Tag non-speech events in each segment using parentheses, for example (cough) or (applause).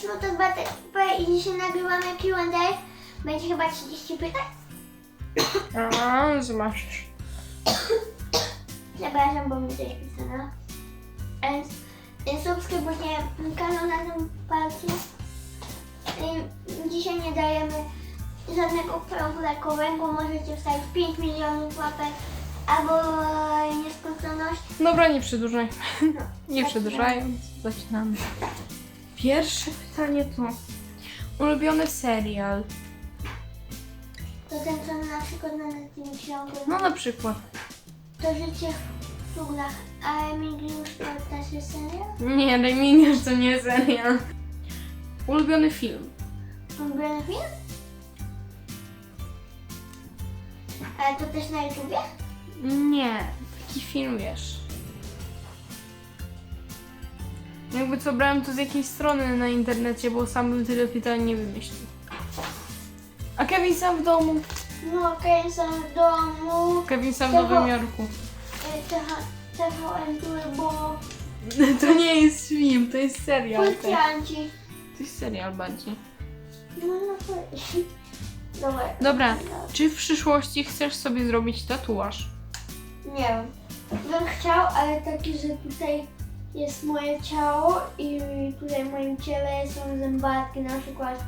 10 minut od BTP i dzisiaj nagrywamy Q&A. Będzie chyba 30 pytań. A, zobaczysz. (coughs) Przepraszam, bo mi coś pisano. Więc więc subskrybujcie kanał na tym palcu. Dzisiaj nie dajemy żadnego progu lekowego. Możecie wstawić 5 milionów łapek albo nieskończoność. Dobra, nie przedłużaj. No, Nie przedłużając, zaczynamy. Pierwsze pytanie to ulubiony serial. To ten, co na przykład na tym ciągu. No na przykład. To życie w cuglach. A Emiliusz to też jest serial? Nie, Remieniarz to nie serial. Ulubiony film. Ulubiony film? Ale to też na YouTubie? Nie, taki film wiesz. Jakby co brałem to z jakiejś strony na internecie, bo sam bym tyle pytań nie wymyślił. A Kevin sam w domu. No okej, są w domu. Kevin sam w Nowym Jorku. TVN Turbo. (laughs) To nie jest film, to jest serial. też. Policjanci. To jest serial bardziej. No no. (laughs) Dobra. Dobra, czy w przyszłości chcesz sobie zrobić tatuaż? Nie wiem. Bym chciał, ale taki, że tutaj jest moje ciało i tutaj w moim ciele są zębatki na przykład,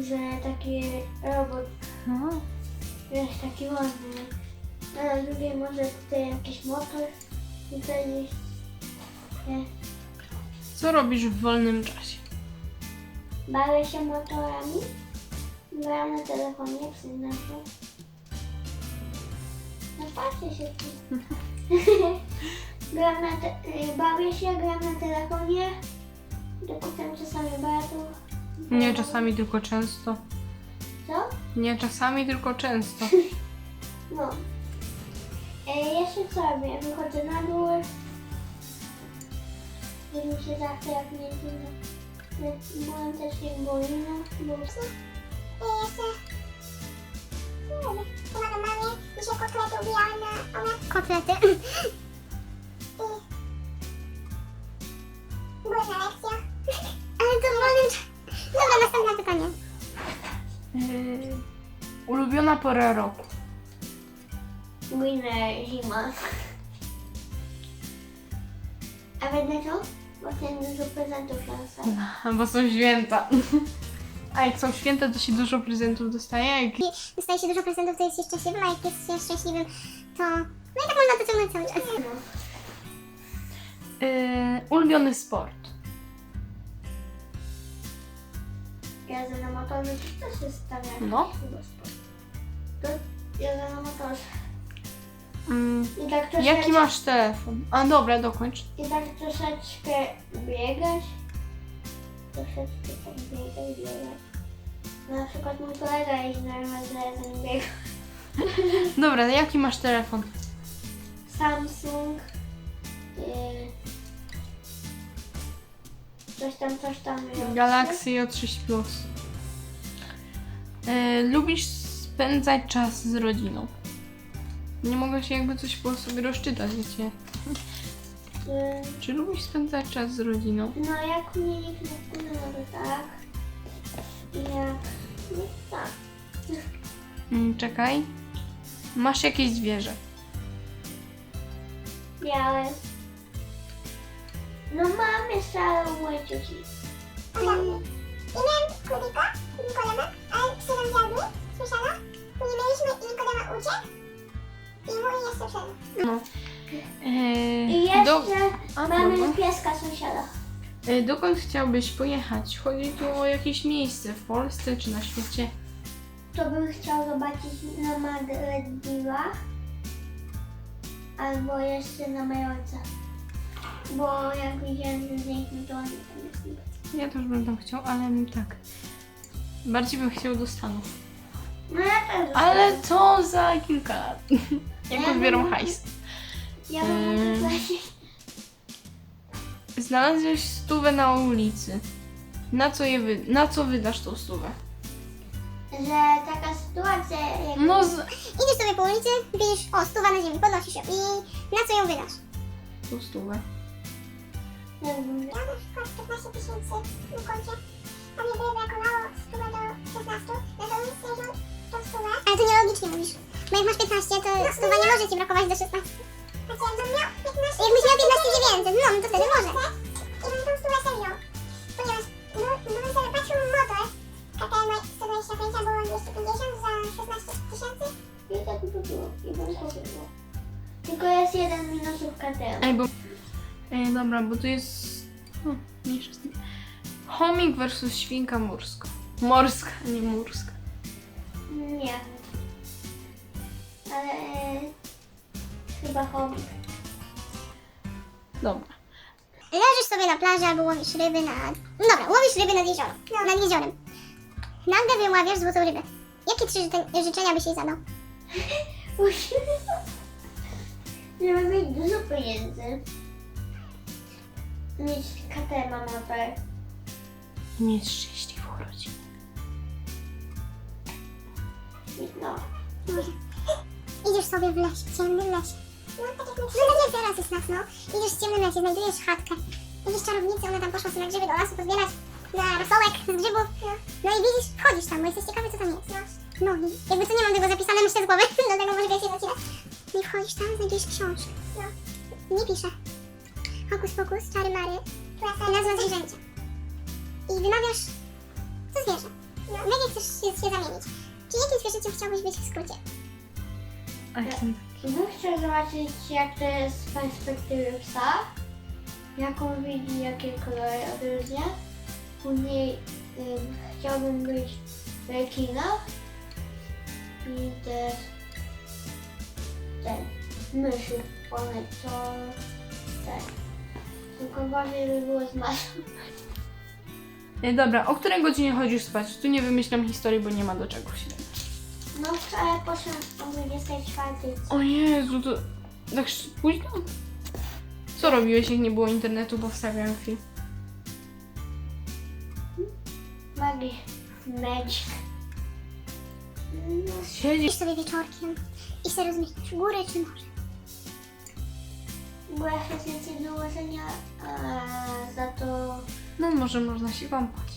że taki robot No. Wiesz, taki ładny. A na drugiej może tutaj jakiś motor. Tutaj jest... Nie. Co robisz w wolnym czasie? Bawię się motorami. Gram na telefonie, przyznam się. No patrzcie się tu. (laughs) gram na te... y, Bawię się, gram na telefonie. Dokupiam czasami bardzo. Nie czasami, tylko często. Co? Nie czasami, tylko często. (laughs) No. E, jeszcze co robię? Wychodzę na dół. Kiedy mi się zachce, jak nie zimno. Byłem też jak bolino. Bo... I jeszcze... Co robię? Pomagam mamie. Dzisiaj kotlety ubijałam na obiad. Kotlety? (laughs) Dobra, następne pytanie. Yy, ulubiona pora roku. Winner zima. A będę co? Bo ten dużo prezentów dostał. (laughs) Bo są święta. (laughs) A jak są święta, to się dużo prezentów dostaje. Jak... Dostaje się dużo prezentów, to jest się szczęśliwym, a jak jest się szczęśliwym, to... No i tak można to ciągnąć cały czas. No. Yy, ulubiony sport. Jazda na motorze to też jest stawia. No. To jazda na motorze. Mm, I tak troszeczkę... jaki masz telefon? A dobra, dokończ. I tak troszeczkę biegać. Troszeczkę tak biegać, biegać. Na przykład mój kolega jeździ na razem biega. (laughs) Dobra, jaki masz telefon? Samsung. Yy, coś tam, coś tam. Galaxy J6 Plus. Yy, lubisz spędzać czas z rodziną? Nie mogę się jakby coś było sobie rozczytać, wiecie. Yy, Czy lubisz spędzać czas z rodziną? no jak mnie nikt nie wpłynął, to tak. I jak... No tak. Mm, czekaj. Masz jakieś zwierzę? Białe. No mam jeszcze, ale u mojej cioci. Ogromny. I miałem królika, Nikodema, ale psy nam zjadły, słyszała? Nie mieliśmy i Nikodema uciekł. I mój jeszcze wszedł. No. I jeszcze do, a, mamy dobra. pieska sąsiada. Yy, dokąd chciałbyś pojechać? Chodzi tu o jakieś miejsce w Polsce czy na świecie? To bym chciał zobaczyć na Maldiwach. Albo jeszcze na Majorce. Bo jak widziałem te zdjęcia, to oni tam jest niby. Ja też bym tam chciał, ale tak. Bardziej bym chciał do Stanów. No ja też. Ale to za kilka lat. Jak Ja odbiorą bym- hajs. Ja bym mógł Znalazłeś stówę na ulicy. Na co, je wy... na co wydasz tą stówę? że taka sytuacja jak No, z... Idziesz sobie po ulicy, widzisz, o, stuwa na ziemi, podnosisz ją i na co ją wydasz? tą stówę. Ja na przykład 15 tysięcy na koncie, a mnie by brakowało 100 do 16, no to nic nie wziął tą sumę. Ale to nielogicznie mówisz, bo jak masz 15, to no, 100 no. nie może ci brakować do 16. Znaczy jakbym miał 15... Jakbyś miał 15 900, no, no to wtedy może. I bym tą sumę sobie wziął, ponieważ, no, no bym sobie patrzył motor KTM 125, było 250 za 16 tysięcy. No i tak by to było, i bym kupił. Tylko jest jeden minusów KTM. Ej, dobra, bo tu jest... No, mniejsza z tym. Chomik versus świnka morska. Morska, nie murska. Nie. Ale chyba hobby. Dobra. Leżysz sobie na plaży albo łowisz ryby na... No dobra, łowisz ryby nad jeziorem. Nad jeziorem. Nagle wyławiasz złotą rybę. Jakie trzy życzenia byś jej zadał? Musimy... Żeby mieć dużo pieniędzy. Mieć na motor. I mieć szczęśliwą rodzinę. No. (gasps) Idziesz sobie w lesie, w ciemnym lesie. No tak jak, no, tak jak teraz jest nas, no. Idziesz w ciemnym lesie, znajdujesz chatkę. Widzisz czarownicę, ona tam poszła sobie na grzyby do lasu pozbierać na rosołek z grzybów. No i widzisz, wchodzisz tam, bo jesteś ciekawy, co tam jest. No i jakby co nie mam tego zapisane, myślę z głowy, (laughs) dlatego może wiecie, za No i wchodzisz tam, znajdujesz książkę. No. Nie pisze. Hokus pokus, czary mary, nazwa zwierzęcia. I wymawiasz co zwierzę. No. W jakie chcesz się, się zamienić? Czy jakim zwierzęciem chciałbyś być w skrócie? Bym chciał zobaczyć jak to jest z perspektywy psa. Jaką widzi, jakie kolory odróżnia. Później ym, chciałbym być rekina. I też ten myszy. One co ten. Tylko ważne by było z masą. Ej, dobra, o której godzinie chodzisz spać? Tu nie wymyślam historii, bo nie ma do czego się. No wczoraj poszłam o 24. O Jezu, to tak sz- późno? Co robiłeś, jak nie było internetu, bo wstawiałem film? Magic. Magic. No, Siedzisz. Sobie wieczorkiem i sobie rozmyślasz, górę czy morze? Bo ja się więcej do łożenia, a za to... No może można się kąpać.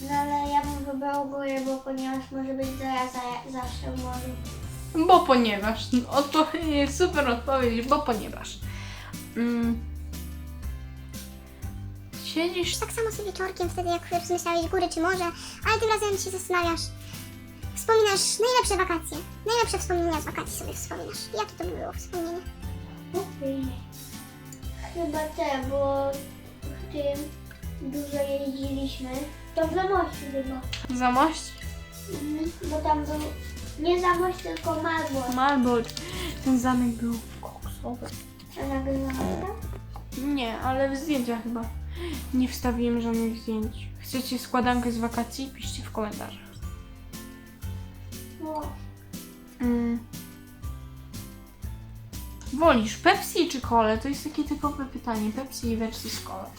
No ale ja bym wybrał górę, bo ponieważ może być zaraza zawsze w morzu. Bo ponieważ. Odpo- (laughs) super odpowiedź, bo ponieważ. Mm. Siedzisz. Tak samo sobie wieczorkiem, wtedy jak rozmyślałeś góry czy morze, ale tym razem się zastanawiasz. Wspominasz najlepsze wakacje, najlepsze wspomnienia z wakacji sobie wspominasz. Jakie to było wspomnienie? Okej. Chyba te, bo w tym dużo jeździliśmy. To w Zamościu chyba. Zamość? Mhm. Bo tam był nie Zamość, tylko Malbork. Malbork. Ten zamek był koksowy. A nagrywałam tam? Nie, ale w zdjęciach chyba. Nie wstawiłem żadnych zdjęć. Chcecie składankę z wakacji? Piszcie w komentarzach. No. Mm. Wolisz Pepsi czy Colę? To jest takie typowe pytanie. Pepsi versus Cola.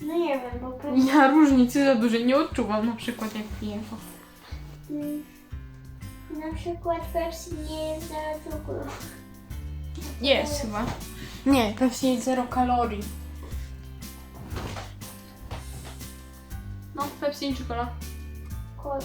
no nie wiem, bo pewnie... Ja różnicy za dużej nie odczuwam, na przykład jak piję to. Mm, Na przykład Pepsi nie jest zero cukru. Jest chyba. Nie, Pepsi jest zero kalorii. No, Pepsi czy Cola? Ko-